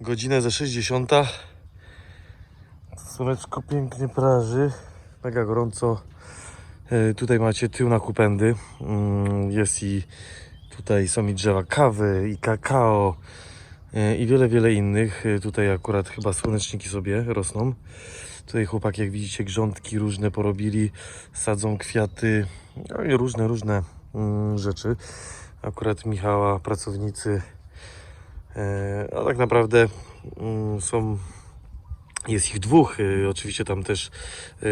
Godzinę za 60. Słoneczko pięknie praży. Mega gorąco. E, Tutaj macie tył na kupendy. Mm, Jest i tutaj są i drzewa kawy, i kakao, i wiele, wiele innych. E, Tutaj akurat chyba słoneczniki sobie rosną. Tutaj chłopaki, jak widzicie, grządki różne porobili, sadzą kwiaty, no i różne, różne mm, rzeczy. Akurat Michała pracownicy E, A tak naprawdę mm, są, jest ich dwóch. e, Oczywiście tam też e,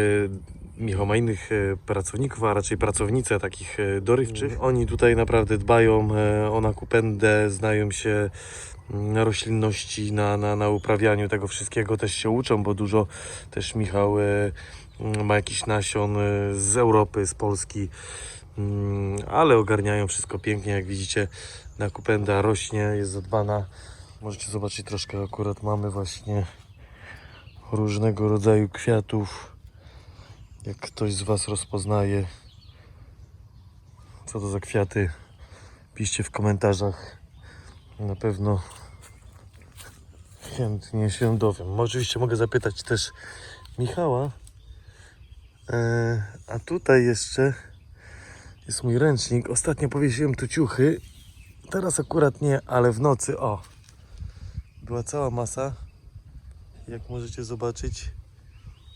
Michał ma innych e, pracowników, a raczej pracownice takich e, dorywczych. Oni tutaj naprawdę dbają e, o nakupendę, znają się na roślinności, na, na, na uprawianiu tego wszystkiego też się uczą, bo dużo też Michał e, ma jakiś nasion e, z Europy, z Polski, Mm, ale ogarniają wszystko pięknie, jak widzicie nakupenda rośnie, jest zadbana. Możecie zobaczyć troszkę, akurat mamy właśnie różnego rodzaju kwiatów. Jak ktoś z Was rozpoznaje, co to za kwiaty, piszcie w komentarzach. Na pewno chętnie się dowiem. Oczywiście mogę zapytać też Michała. E, a tutaj jeszcze jest mój ręcznik. Ostatnio powiesiłem tu ciuchy. Teraz akurat nie, ale w nocy, o, była cała masa. Jak możecie zobaczyć,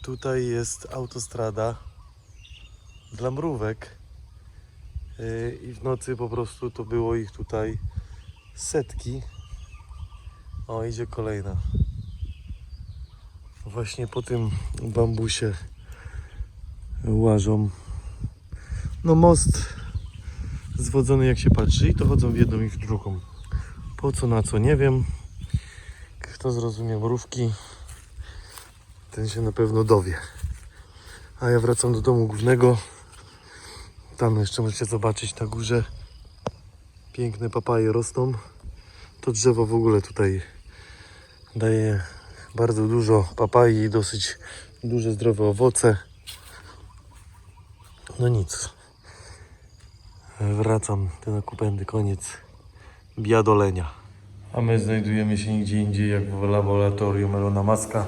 tutaj jest autostrada dla mrówek. Yy, I w nocy po prostu to było ich tutaj setki. O, idzie kolejna. Właśnie po tym bambusie łażą. No most zwodzony jak się patrzy i to chodzą w jedną i w drugą. Po co, na co, nie wiem. Kto zrozumie mrówki, ten się na pewno dowie. A ja wracam do domu głównego. Tam jeszcze możecie zobaczyć na górze. Piękne papaje rosną. To drzewo w ogóle tutaj daje bardzo dużo papai i dosyć duże, zdrowe owoce. No nic. Wracam do nakupendy, koniec biadolenia. A my znajdujemy się nigdzie indziej jak w laboratorium Elona Maska.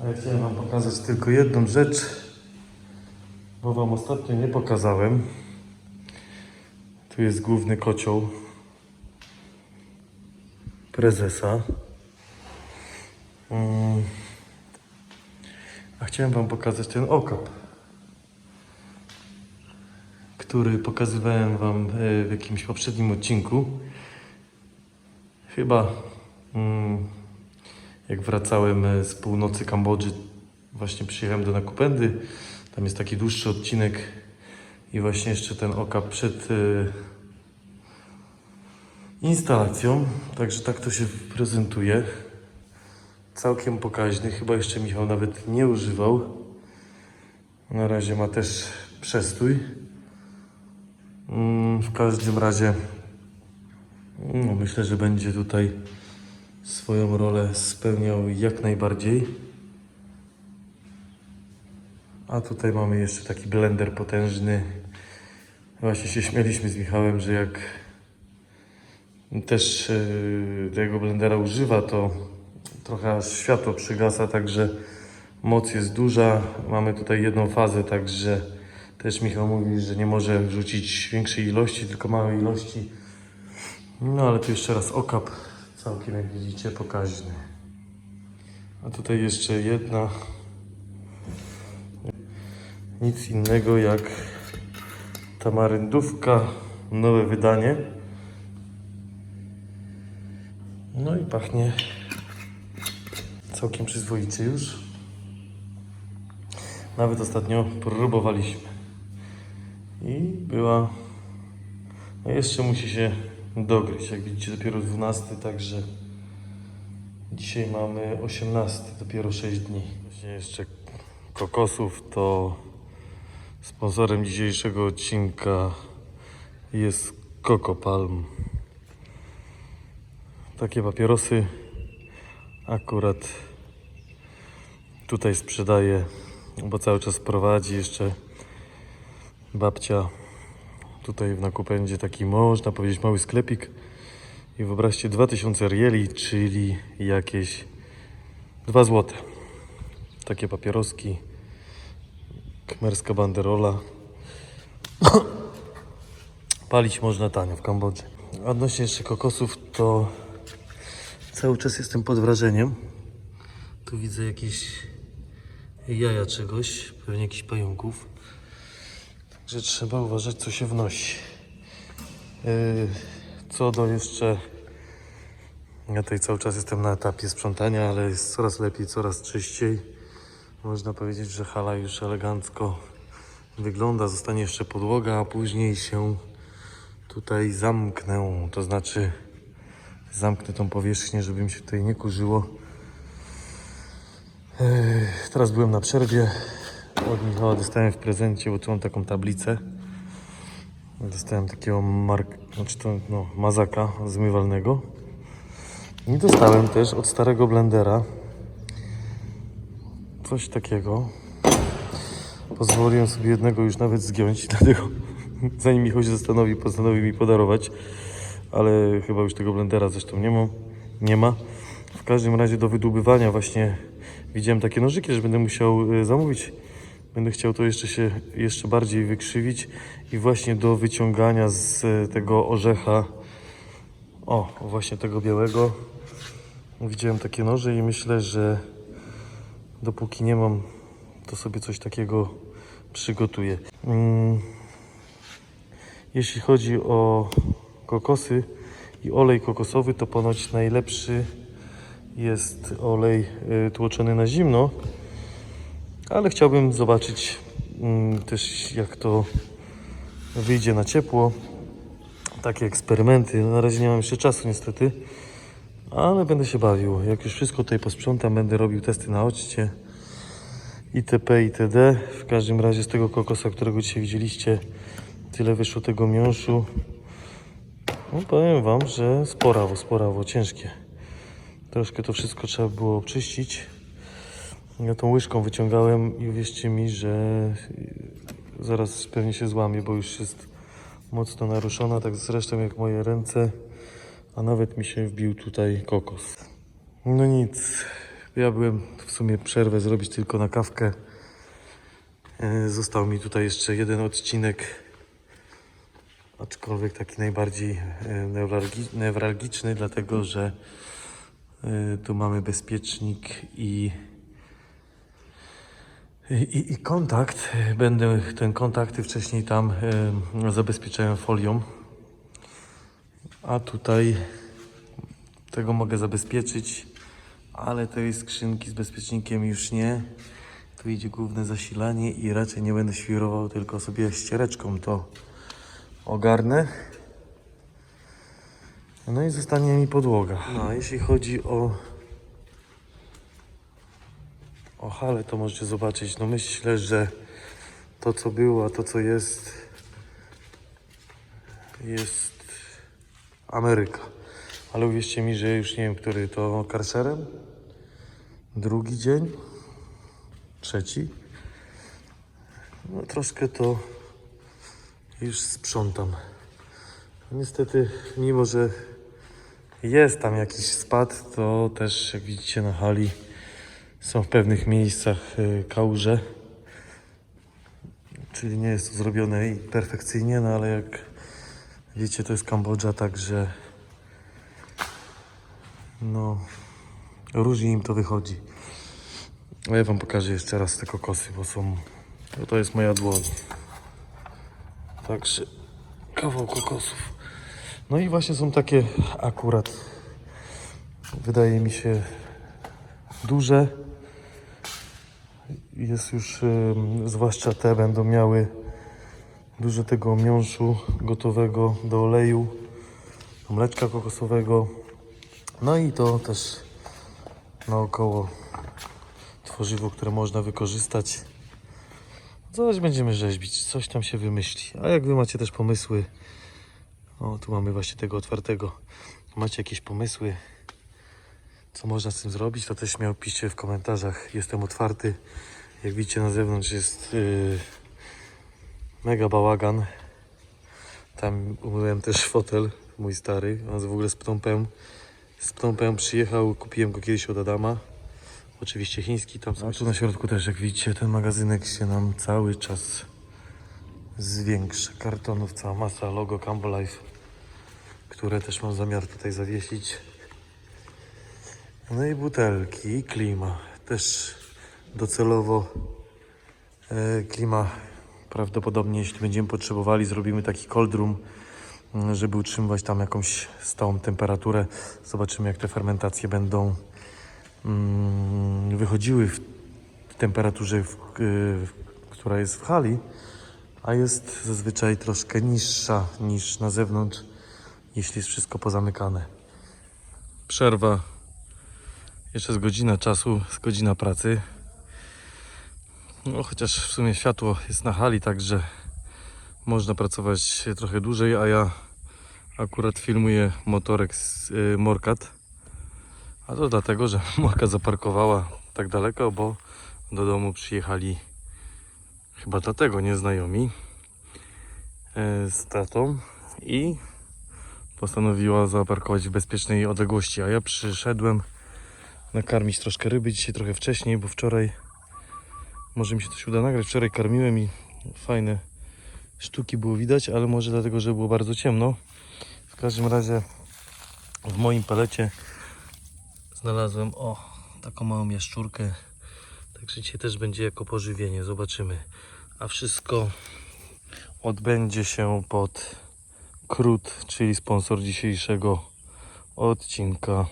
Ale chciałem Wam pokazać tylko jedną rzecz, bo Wam ostatnio nie pokazałem. Tu jest główny kocioł prezesa. Mm. A chciałem Wam pokazać ten okap który pokazywałem Wam e, w jakimś poprzednim odcinku. Chyba mm, jak wracałem e, z północy Kambodży, właśnie przyjechałem do Nakupendy. Tam jest taki dłuższy odcinek i właśnie jeszcze ten okap przed e, instalacją. Także tak to się prezentuje. Całkiem pokaźny. Chyba jeszcze Michał nawet nie używał. Na razie ma też przestój. Mm, W każdym razie no, myślę, że będzie tutaj swoją rolę spełniał jak najbardziej. A tutaj mamy jeszcze taki blender potężny. Właśnie się śmialiśmy z Michałem, że jak też tego blendera używa, to trochę światło przygasa, także moc jest duża. Mamy tutaj jedną fazę, także też Michał mówi, że nie może wrzucić większej ilości, tylko małej ilości. No ale tu jeszcze raz okap, całkiem jak widzicie pokaźny. A tutaj jeszcze jedna. Nic innego jak tamaryndówka, nowe wydanie. No i pachnie całkiem przyzwoicie już. Nawet ostatnio próbowaliśmy. I była. No jeszcze musi się dogryźć. Jak widzicie, dopiero 12, także Dzisiaj mamy 18, dopiero 6 dni. Właśnie jeszcze kokosów to sponsorem dzisiejszego odcinka jest Coco Palm. Takie papierosy akurat tutaj sprzedaje, bo cały czas prowadzi jeszcze babcia tutaj w Nakupędzie taki można powiedzieć mały sklepik i wyobraźcie 2000 rieli, czyli jakieś 2 złote. Takie papieroski, kmerska banderola. Palić można tanio w Kambodży. Odnośnie jeszcze kokosów, to cały czas jestem pod wrażeniem. Tu widzę jakieś jaja czegoś, pewnie jakichś pająków. Także trzeba uważać, co się wnosi. Yy, Co do jeszcze. Ja tutaj cały czas jestem na etapie sprzątania, ale jest coraz lepiej, coraz czyściej. Można powiedzieć, że hala już elegancko wygląda. Zostanie jeszcze podłoga, a później się tutaj zamknę. To znaczy, zamknę tą powierzchnię, żeby mi się tutaj nie kurzyło. Teraz byłem na przerwie. Od Michała dostałem w prezencie, bo tu mam taką tablicę. Dostałem takiego mark, znaczy to, no, mazaka zmywalnego. I dostałem też od starego blendera coś takiego. Pozwoliłem sobie jednego już nawet zgiąć, dlatego zanim Michał się zastanowi, postanowił mi podarować. Ale chyba już tego blendera zresztą nie ma. Nie ma. W każdym razie do wydłubywania właśnie widziałem takie nożyki, że będę musiał y, zamówić. Będę chciał to jeszcze się jeszcze bardziej wykrzywić i właśnie do wyciągania z y, tego orzecha, o właśnie tego białego, widziałem takie noże i myślę, że dopóki nie mam, to sobie coś takiego przygotuję. Mm. Jeśli chodzi o kokosy i olej kokosowy, to ponoć najlepszy jest olej y, tłoczony na zimno, ale chciałbym zobaczyć mm, też jak to wyjdzie na ciepło. Takie eksperymenty. Na razie nie mam jeszcze czasu niestety, ale będę się bawił. Jak już wszystko tutaj posprzątam, będę robił testy na odcie itp. itd. W każdym razie z tego kokosa, którego dzisiaj widzieliście, tyle wyszło tego miąższu. No powiem Wam, że sporawo, sporawo, ciężkie. Troszkę to wszystko trzeba było czyścić. Ja tą łyżką wyciągałem i uwierzcie mi, że zaraz pewnie się złamie, bo już jest mocno naruszona, tak zresztą jak moje ręce, a nawet mi się wbił tutaj kokos. No nic, ja byłem w sumie przerwę zrobić tylko na kawkę. E, Został mi tutaj jeszcze jeden odcinek, aczkolwiek taki najbardziej e, newralgi- newralgiczny, dlatego że e, tu mamy bezpiecznik i i, I kontakt, będę ten kontakty wcześniej tam zabezpieczałem folią, a tutaj tego mogę zabezpieczyć, ale tej skrzynki z bezpiecznikiem już nie. Tu idzie główne zasilanie i raczej nie będę świrował, tylko sobie ściereczką to ogarnę. No i zostanie mi podłoga. No, a jeśli chodzi o o hale to możecie zobaczyć. No myślę, że to co było, a to co jest jest Ameryka. Ale uwierzcie mi, że już nie wiem, który to karcerem. Drugi dzień. Trzeci. No troszkę to już sprzątam. Niestety, mimo że jest tam jakiś spad, to też jak widzicie na hali są w pewnych miejscach y, kałuże. Czyli nie jest to zrobione perfekcyjnie, no ale jak wiecie, to jest Kambodża, także no różnie im to wychodzi. A ja wam pokażę jeszcze raz te kokosy, bo są, bo to jest moja dłoń. Także kawał kokosów. No i właśnie są takie akurat, wydaje mi się, duże. Jest już, ym, zwłaszcza te będą miały dużo tego miąższu gotowego do oleju, mleczka kokosowego. No i to też naokoło tworzywo, które można wykorzystać. Zaraz będziemy rzeźbić, coś tam się wymyśli. A jak wy macie też pomysły, o tu mamy właśnie tego otwartego, macie jakieś pomysły, co można z tym zrobić, to też śmiało piszcie w komentarzach. Jestem otwarty. Jak widzicie na zewnątrz jest yy, mega bałagan. Tam umyłem też fotel, mój stary, on w ogóle z ptąpem. Z przyjechał, kupiłem go kiedyś od Adama. Oczywiście chiński, tam są. A tu na środku też, jak widzicie, ten magazynek się nam cały czas zwiększa. Kartonów cała masa, logo Campbell które też mam zamiar tutaj zawiesić. No i butelki, klima. Też docelowo e, klima prawdopodobnie, jeśli będziemy potrzebowali, zrobimy taki cold room, m, żeby utrzymywać tam jakąś stałą temperaturę. Zobaczymy, jak te fermentacje będą mm, wychodziły w temperaturze, y, która jest w hali, a jest zazwyczaj troszkę niższa niż na zewnątrz, jeśli jest wszystko pozamykane. Przerwa. Jeszcze z godzina czasu, z godzina pracy. No, chociaż w sumie światło jest na hali, także można pracować trochę dłużej, a ja akurat filmuję motorek z y, Morkat. A to dlatego, że Morka zaparkowała tak daleko, bo do domu przyjechali chyba dlatego nieznajomi e, z tatą i postanowiła zaparkować w bezpiecznej odległości, a ja przyszedłem nakarmić troszkę ryby dzisiaj trochę wcześniej, bo wczoraj może mi się coś uda nagrać. Wczoraj karmiłem i fajne sztuki było widać, ale może dlatego, że było bardzo ciemno. W każdym razie w moim palecie znalazłem o taką małą jaszczurkę. Także dzisiaj też będzie jako pożywienie, zobaczymy. A wszystko odbędzie się pod Krót, czyli sponsor dzisiejszego odcinka.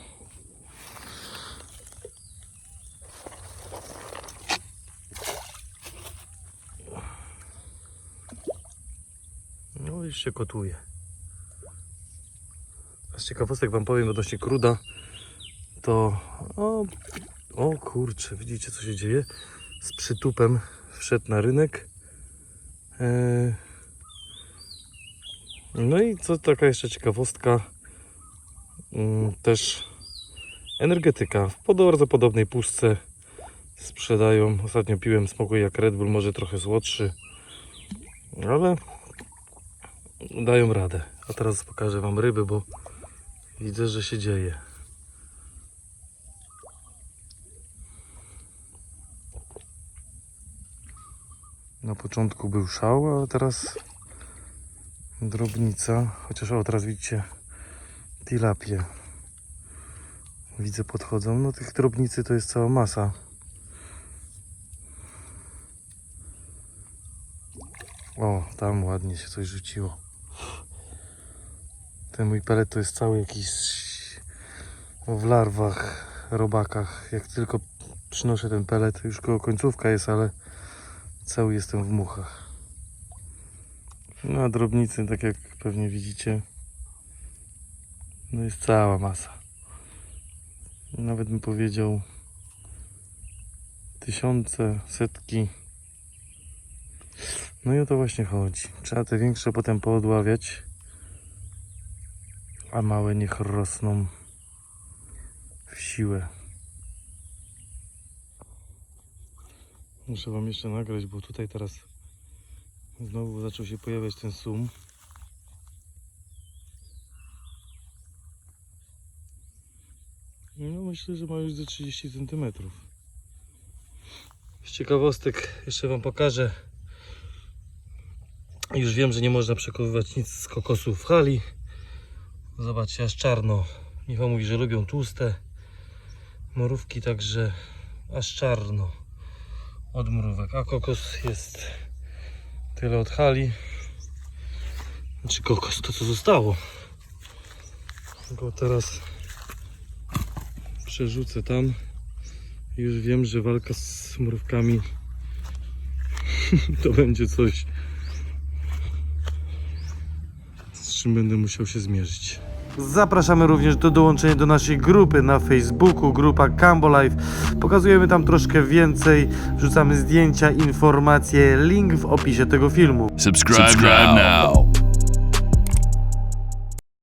Już się kotuje. Z ciekawostek wam powiem odnośnie kruda, to o, o kurczę, widzicie co się dzieje? Z przytupem wszedł na rynek. E, No i co taka jeszcze ciekawostka, mm, też energetyka w bardzo podobnej puszce sprzedają. Ostatnio piłem smoku jak Red Bull, może trochę słodszy, ale dają radę. A teraz pokażę Wam ryby, bo widzę, że się dzieje. Na początku był szał, a teraz drobnica. Chociaż o, teraz widzicie tilapie. Widzę podchodzą. No tych drobnicy to jest cała masa. O, tam ładnie się coś rzuciło. Ten mój pelet to jest cały jakiś w larwach, robakach. Jak tylko przynoszę ten pelet, już koło końcówka jest, ale cały jestem w muchach. No a drobnicy, tak jak pewnie widzicie, no jest cała masa. Nawet bym powiedział tysiące, setki. No i o to właśnie chodzi. Trzeba te większe potem poodławiać, a małe niech rosną w siłę. Muszę wam jeszcze nagrać, bo tutaj teraz znowu zaczął się pojawiać ten sum. No myślę, że ma już ze 30 cm. Z ciekawostek jeszcze wam pokażę. Już wiem, że nie można przechowywać nic z kokosów w hali. Zobaczcie, aż czarno. Michał mówi, że lubią tłuste mrówki, także aż czarno od mrówek. A kokos jest tyle od hali. Znaczy kokos to co zostało. Go teraz przerzucę tam. Już wiem, że walka z mrówkami to będzie coś, z czym będę musiał się zmierzyć. Zapraszamy również do dołączenia do naszej grupy na Facebooku, grupa Cambo Life. Pokazujemy tam troszkę więcej, wrzucamy zdjęcia, informacje, link w opisie tego filmu. Subscribe, now.